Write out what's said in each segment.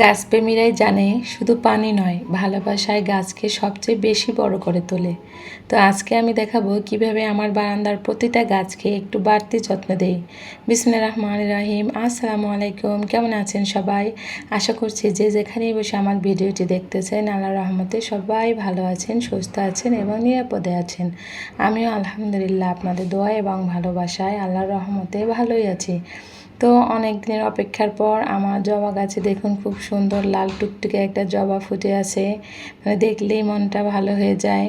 গাছপ্রেমীরাই জানে, শুধু পানি নয়, ভালোবাসায় গাছকে সবচেয়ে বেশি বড় করে তোলে। তো আজকে আমি দেখাবো কীভাবে আমার বারান্দার প্রতিটা গাছকে একটু বাড়তি যত্ন দেই। বিসমুল্লা রহমান রাহিম। আসসালামু আলাইকুম। কেমন আছেন সবাই? আশা করছি যে যেখানেই বসে আমার ভিডিওটি দেখতেছেন আল্লাহ রহমতে সবাই ভালো আছেন, সুস্থ আছেন এবং নিরাপদে আছেন। আমিও আলহামদুলিল্লাহ আপনাদের দোয়া এবং ভালোবাসায় আল্লাহর রহমতে ভালোই আছি। তো অনেক দিনের অপেক্ষার পর আমার জবা গাছে দেখুন খুব সুন্দর লাল টুকটুকে একটা জবা ফুটে আছে। মানে দেখলেই মনটা ভালো হয়ে যায়।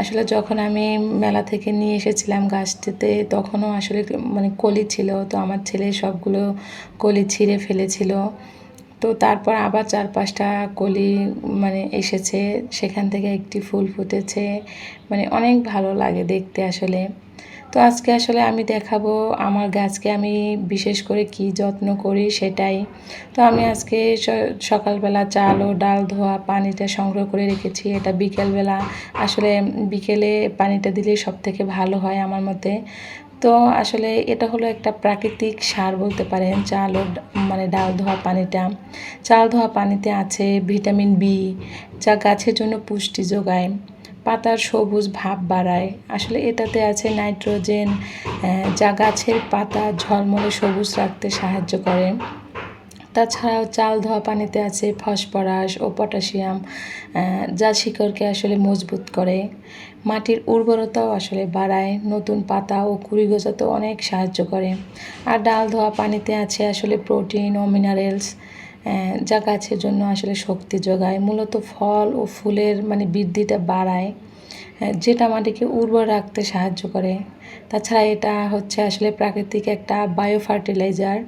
আসলে যখন আমি মেলা থেকে নিয়ে এসেছিলাম গাছটিতে, তখনও আসলে মানে কলি ছিল, তো আমার ছেলে সবগুলো কলি ছিঁড়ে ফেলেছিল। তো তারপর আবার চার পাঁচটা কলি মানে এসেছে, সেখান থেকে একটি ফুল ফুটেছে। মানে অনেক ভালো লাগে দেখতে আসলে। তো আজকে আসলে আমি দেখাবো আমার গাছকে আমি বিশেষ করে কি যত্ন করি সেটাই। তো আমি আজকে সকালবেলা চাল ও ডাল ধোয়া পানিটা সংগ্রহ করে রেখেছি, এটা বিকেলবেলা। আসলে বিকেলে পানিটা দিলে সব থেকে ভালো হয় আমার মতে। তো আসলে এটা হলো একটা প্রাকৃতিক সার বলতে পারেন, চাল ও মানে ডাল ধোয়া পানিটা। চাল ধোয়া পানিতে আছে ভিটামিন বি, যা গাছের জন্য পুষ্টি যোগায়। পাতার সবুজ ভাব বাড়ায়। আসলে এটাতে আছে নাইট্রোজেন যা গাছের পাতা ঝলমলে সবুজ রাখতে সাহায্য করে। তাছাড়াও চাল ধোয়া পানিতে আছে ফসফরাস ও পটাশিয়াম যা শিকড়কে আসলে মজবুত করে। মাটির উর্বরতাও আসলে বাড়ায়। নতুন পাতা ও কুড়ি গোছাতে অনেক সাহায্য করে। আর ডাল ধোয়া পানিতে আছে আসলে প্রোটিন ও মিনারেলস। যা গাছের জন্য আসলে শক্তি যোগায়, মূলত ফল ও ফুলের মানে বৃদ্ধিটা বাড়ায় যেটা মাটিকে উর্বর রাখতে সাহায্য করে। তাছাড়া এটা হচ্ছে আসলে প্রাকৃতিক একটা বায়ো ফার্টিলাইজার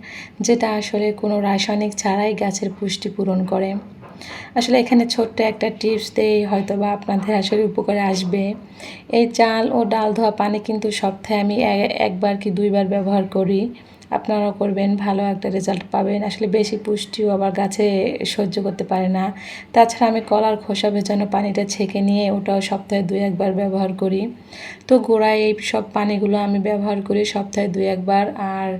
যেটা আসলে কোনো রাসায়নিক ছাড়াই গাছের পুষ্টি পূরণ করে। আসলে এখানে ছোট্ট একটা টিপস দেই হয়তো বা আপনাদের আসলে উপকারে আসবে। এই চাল ও ডাল ধোয়া পানি কিন্তু সপ্তাহে আমি একবার কি দুইবার ব্যবহার করি। আপনারাও করবেন, ভালো একটা রেজাল্ট পাবেন। আসলে বেশি পুষ্টিও আবার গাছে সহ্য করতে পারে না। তাছাড়া আমি কলার খোসা ভেজানো পানিটা ছেঁকে নিয়ে ওটাও সপ্তাহে দুই একবার ব্যবহার করি। তো গোড়ায় এই সব পানিগুলো আমি ব্যবহার করি সপ্তাহে দুই একবার। আর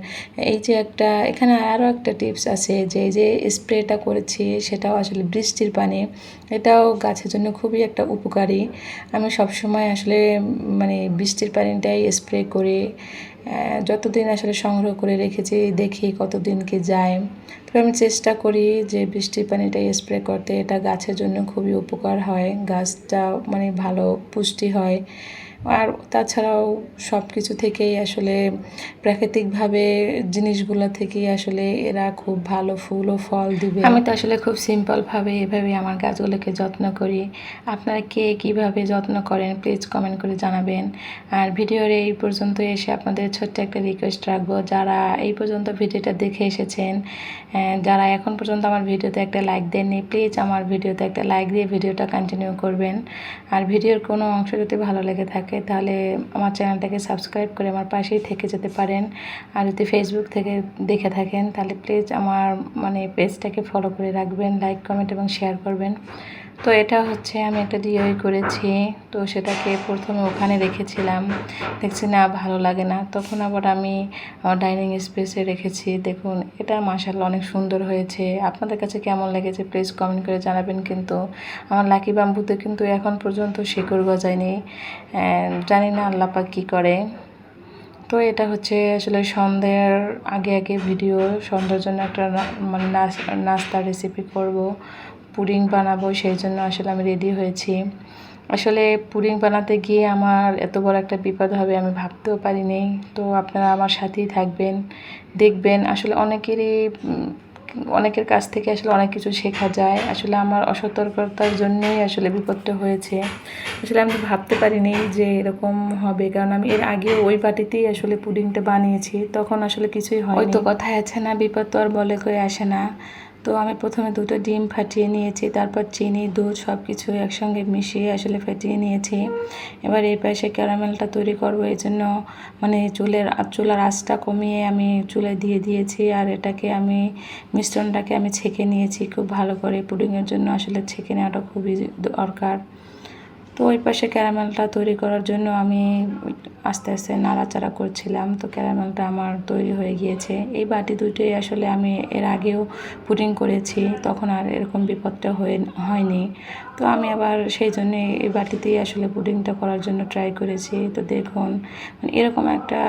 এই যে একটা, এখানে আরও একটা টিপস আছে যে যে স্প্রেটা করেছি সেটাও আসলে বৃষ্টির পানি, এটাও গাছের জন্য খুবই একটা উপকারী। আমি সবসময় আসলে মানে বৃষ্টির পানিটাই স্প্রে করি। যতদিন আসলে সংগ্রহ করে রেখেছি, দেখি কতদিন কি যায়। তবে আমি চেষ্টা করি যে বৃষ্টির পানিটা স্প্রে করতে। এটা গাছের জন্য খুবই উপকার হয়। গাছটা মানে ভালো পুষ্টি হয়। আর তাছাড়াও সব কিছু থেকেই আসলে প্রাকৃতিকভাবে জিনিসগুলো থেকেই আসলে এরা খুব ভালো ফুল ও ফল দিবে। আমি তো আসলে খুব সিম্পলভাবে এভাবে আমার গাছগুলোকে যত্ন করি। আপনারা কে কীভাবে যত্ন করেন প্লিজ কমেন্ট করে জানাবেন। আর ভিডিওর এই পর্যন্ত এসে আপনাদের ছোট্ট একটা রিকোয়েস্ট রাখব। যারা এই পর্যন্ত ভিডিওটা দেখে এসেছেন যারা এখন পর্যন্ত আমার ভিডিওতে একটা লাইক দেননি প্লিজ আমার ভিডিওতে একটা লাইক দিয়ে ভিডিওটা কন্টিনিউ করবেন। আর ভিডিওর কোনো অংশ যদি ভালো লেগে থাকে তাহলে আমার চ্যানেলটাকে সাবস্ক্রাইব করে আমার পাশেই থেকে যেতে পারেন। আর যদি ফেসবুক থেকে দেখে থাকেন, তাহলে প্লিজ আমার মানে পেজটাকে ফলো করে রাখবেন লাইক কমেন্ট এবং শেয়ার করবেন। তো এটা হচ্ছে আমি একটা ডিওই করেছি। তো সেটাকে প্রথমে ওখানে রেখেছিলাম। দেখছি না, ভালো লাগে না। তখন আবার আমি আমার ডাইনিং স্পেসে রেখেছি। দেখুন, এটা মাসাল অনেক সুন্দর হয়েছে। আপনাদের কাছে কেমন লেগেছে প্লিজ কমেন্ট করে জানাবেন কিন্তু। আমার লাকি বাম্বুতে কিন্তু এখন পর্যন্ত শিকড় গজায়নি। জানি না আল্লাপা কী করে। তো এটা হচ্ছে আসলে সন্ধ্যের আগে আগে ভিডিও সন্ধ্যার জন্য একটা মানে নাস্তা রেসিপি করব। পুডিং বানাবো, সেই জন্য আসলে আমি রেডি হয়েছি। আসলে পুডিং বানাতে গিয়ে আমার এত বড় একটা বিপদ হবে আমি ভাবতেও পারিনি। তো আপনারা আমার সাথেই থাকবেন, দেখবেন। আসলে অনেকেরই অনেকের কাছ থেকে আসলে অনেক কিছু শেখা যায়। আসলে আমার অসতর্কতার জন্যই আসলে বিপদটা হয়েছে। আসলে আমি ভাবতে পারিনি যে এরকম হবে। কারণ আমি এর আগে ওই বাটিতেই আসলে পুডিংটা বানিয়েছি। তখন আসলে কিছুই হয় তো কথায় আছে না, বিপদ তো আর বলে করে আসে না। তো আমি প্রথমে দুটো ডিম ফাটিয়ে নিয়েছি, তারপর চিনি, দুধ সব কিছু একসঙ্গে মিশিয়ে আসলে ফাটিয়ে নিয়েছি। এবার এই পাশে ক্যারামেলটা তৈরি করব, এই জন্য মানে চুলের চুলার আঁচটা কমিয়ে আমি চুলে দিয়ে দিয়েছি আর এটাকে আমি, মিশ্রণটাকে আমি ছেঁকে নিয়েছি, খুব ভালো করে পুডিংয়ের জন্য আসলে ছেঁকে নেওয়াটা খুবই দরকার। তো ওই পাশে ক্যারামেলটা তৈরি করার জন্য আমি আস্তে আস্তে নাড়াচাড়া করছিলাম। তো ক্যারামেলটা আমার তৈরি হয়ে গিয়েছে। এই বাটি দুটোই আসলে আমি এর আগেও পুডিং করেছি, তখন আর এরকম বিপদটা হয়ে, হয়নি। তো আমি আবার সেই জন্যে এই বাটিতেই আসলে পুডিংটা করার জন্য ট্রাই করেছি। তো দেখুন মানে এরকম একটা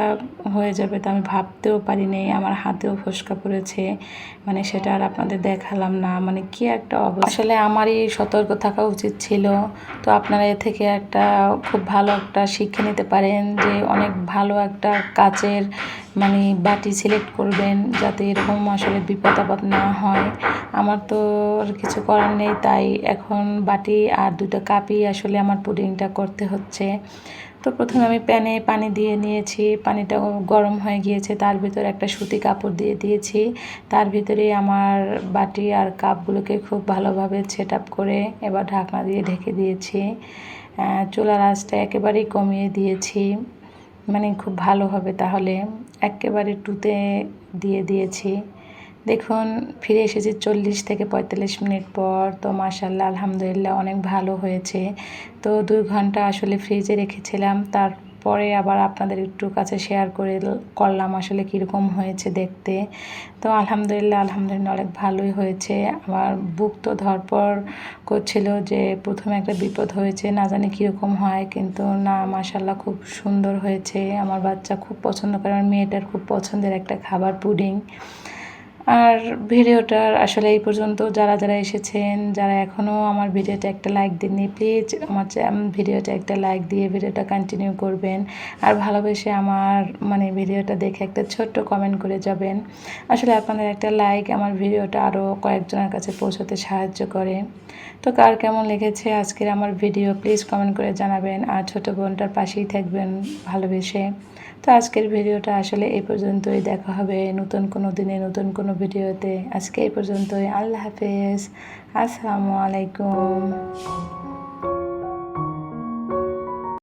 হয়ে যাবে তো আমি ভাবতেও পারিনি, আমার হাতেও ফসকা পড়েছে। মানে সেটা আর আপনাদের দেখালাম না। মানে কি একটা অবস্থা। আসলে আমারই সতর্ক থাকা উচিত ছিল। তো আপনারা থেকে একটা খুব ভালো একটা শিক্ষা নিতে পারেন যে অনেক ভালো একটা কাচের মানে বাটি সিলেক্ট করবেন যাতে এরকম আসলে বিপদ আপদ না হয়। আমার তো আর কিছু করার নেই, তাই এখন বাটি আর দুটো কাপই আসলে আমার পুডিংটা করতে হচ্ছে। তো প্রথমে আমি প্যানে পানি দিয়ে নিয়েছি, পানিটা গরম হয়ে গিয়েছে, তার ভিতরে একটা সুতি কাপড় দিয়ে দিয়েছি, তার ভিতরে আমার বাটি আর কাপগুলোকে খুব ভালোভাবে সেট আপ করে এবার ঢাকনা দিয়ে ঢেকে দিয়েছি। চুলার আঁচটা একেবারেই কমিয়ে দিয়েছি মানে খুব ভালো হবে তাহলে। একেবারে টুতে দিয়ে দিয়েছি। দেখুন, ফিরে এসেছি চল্লিশ থেকে পঁয়তাল্লিশ মিনিট পর। তো মাসাল্লাহ আলহামদুলিল্লাহ অনেক ভালো হয়েছে। তো দুই ঘণ্টা আসলে ফ্রিজে রেখেছিলাম। তারপরে আবার আপনাদের একটু কাছে শেয়ার করে করলাম আসলে কীরকম হয়েছে দেখতে। তো আলহামদুলিল্লাহ আলহামদুলিল্লাহ অনেক ভালোই হয়েছে। আমার বুক তো ধরপর করছিল যে প্রথমে একটা বিপদ হয়েছে, না জানি কীরকম হয়, কিন্তু না মাসাল্লাহ খুব সুন্দর হয়েছে। আমার বাচ্চা খুব পছন্দ করে, আমার মেয়েটার খুব পছন্দের একটা খাবার পুডিং আর ভিডিওটার আসলে এই পর্যন্ত। যারা যারা এসেছেন, যারা এখনও আমার ভিডিওটা একটা লাইক দেননি প্লিজ আমার ভিডিওটা একটা লাইক দিয়ে ভিডিওটা কন্টিনিউ করবেন। আর ভালোবেসে আমার মানে ভিডিওটা দেখে একটা ছোট্ট কমেন্ট করে যাবেন। আসলে আপনাদের একটা লাইক আমার ভিডিওটা আরও কয়েকজনের কাছে পৌঁছতে সাহায্য করে। তো কার কেমন লেগেছে আজকের আমার ভিডিও প্লিজ কমেন্ট করে জানাবেন। আর ছোটো বোনটার পাশেই থাকবেন ভালোবেসে। তো আজকের ভিডিওটা আসলে এই পর্যন্তই। দেখা হবে নতুন কোনো দিনে নতুন কোনো ভিডিওতে। আজকে এই পর্যন্তই। আল্লাহ হাফেজ। আসসালামু আলাইকুম।